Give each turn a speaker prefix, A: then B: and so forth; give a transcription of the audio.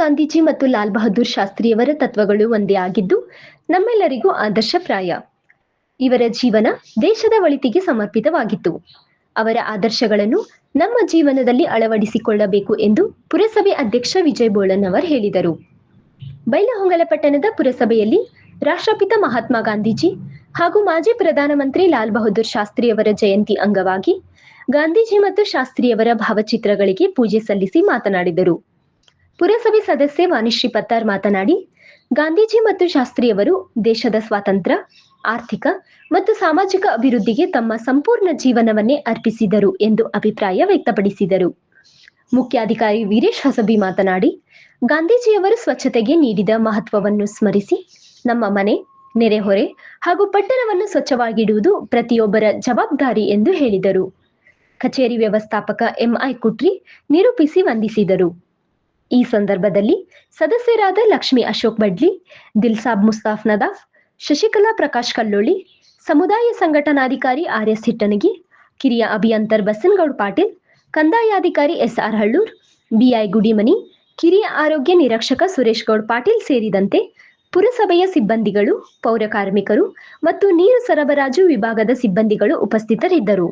A: ಗಾಂಧೀಜಿ ಮತ್ತು ಲಾಲ್ ಬಹದ್ದೂರ್ ಶಾಸ್ತ್ರಿಯವರ ತತ್ವಗಳು ಒಂದೇ ಆಗಿದ್ದು, ನಮ್ಮೆಲ್ಲರಿಗೂ ಆದರ್ಶಪ್ರಾಯ ಇವರ ಜೀವನ ದೇಶದ ಒಳಿತಿಗೆ ಸಮರ್ಪಿತವಾಗಿತ್ತು. ಅವರ ಆದರ್ಶಗಳನ್ನು ನಮ್ಮ ಜೀವನದಲ್ಲಿ ಅಳವಡಿಸಿಕೊಳ್ಳಬೇಕು ಎಂದು ಪುರಸಭೆ ಅಧ್ಯಕ್ಷ ವಿಜಯ್ ಬೋಳನ್ ಅವರು ಹೇಳಿದರು. ಬೈಲಹೊಂಗಲ ಪಟ್ಟಣದ ಪುರಸಭೆಯಲ್ಲಿ ರಾಷ್ಟ್ರಪಿತ ಮಹಾತ್ಮ ಗಾಂಧೀಜಿ ಹಾಗೂ ಮಾಜಿ ಪ್ರಧಾನಮಂತ್ರಿ ಲಾಲ್ ಬಹದ್ದೂರ್ ಶಾಸ್ತ್ರಿಯವರ ಜಯಂತಿ ಅಂಗವಾಗಿ ಗಾಂಧೀಜಿ ಮತ್ತು ಶಾಸ್ತ್ರಿಯವರ ಭಾವಚಿತ್ರಗಳಿಗೆ ಪೂಜೆ ಸಲ್ಲಿಸಿ ಮಾತನಾಡಿದರು. ಪುರಸಭೆ ಸದಸ್ಯೆ ವಾನಿಶ್ರೀ ಪತ್ತಾರ್ ಮಾತನಾಡಿ, ಗಾಂಧೀಜಿ ಮತ್ತು ಶಾಸ್ತ್ರಿಯವರು ದೇಶದ ಸ್ವಾತಂತ್ರ್ಯ, ಆರ್ಥಿಕ ಮತ್ತು ಸಾಮಾಜಿಕ ಅಭಿವೃದ್ಧಿಗೆ ತಮ್ಮ ಸಂಪೂರ್ಣ ಜೀವನವನ್ನೇ ಅರ್ಪಿಸಿದರು ಎಂದು ಅಭಿಪ್ರಾಯ ವ್ಯಕ್ತಪಡಿಸಿದರು. ಮುಖ್ಯಾಧಿಕಾರಿ ವೀರೇಶ್ ಹಸಬಿ ಮಾತನಾಡಿ, ಗಾಂಧೀಜಿಯವರು ಸ್ವಚ್ಛತೆಗೆ ನೀಡಿದ ಮಹತ್ವವನ್ನು ಸ್ಮರಿಸಿ, ನಮ್ಮ ಮನೆ, ನೆರೆಹೊರೆ ಹಾಗೂ ಪಟ್ಟಣವನ್ನು ಸ್ವಚ್ಛವಾಗಿಡುವುದು ಪ್ರತಿಯೊಬ್ಬರ ಜವಾಬ್ದಾರಿ ಎಂದು ಹೇಳಿದರು. ಕಚೇರಿ ವ್ಯವಸ್ಥಾಪಕ ಎಂಐ ಕುಟ್ರಿ ನಿರೂಪಿಸಿ ವಂದಿಸಿದರು. ಈ ಸಂದರ್ಭದಲ್ಲಿ ಸದಸ್ಯರಾದ ಲಕ್ಷ್ಮಿ ಅಶೋಕ್ ಬಡ್ಲಿ, ದಿಲ್ಸಾಬ್ ಮುಸ್ತಾಫ್ ನದಾಫ್, ಶಶಿಕಲಾ ಪ್ರಕಾಶ್ ಕಲ್ಲೋಳಿ, ಸಮುದಾಯ ಸಂಘಟನಾಧಿಕಾರಿ ಆರ್ ಎಸ್ ಹಿಟ್ಟನಗಿ, ಕಿರಿಯ ಅಭಿಯಂತರ್ Basangoud Patil, ಕಂದಾಯಾಧಿಕಾರಿ S R Hallur B I Gudimani, ಕಿರಿಯ ಆರೋಗ್ಯ ನಿರೀಕ್ಷಕ ಸುರೇಶ್ ಗೌಡ್ ಪಾಟೀಲ್ ಸೇರಿದಂತೆ ಪುರಸಭೆಯ ಸಿಬ್ಬಂದಿಗಳು, ಪೌರ ಕಾರ್ಮಿಕರು ಮತ್ತು ನೀರು ಸರಬರಾಜು ವಿಭಾಗದ ಸಿಬ್ಬಂದಿಗಳು ಉಪಸ್ಥಿತರಿದ್ದರು.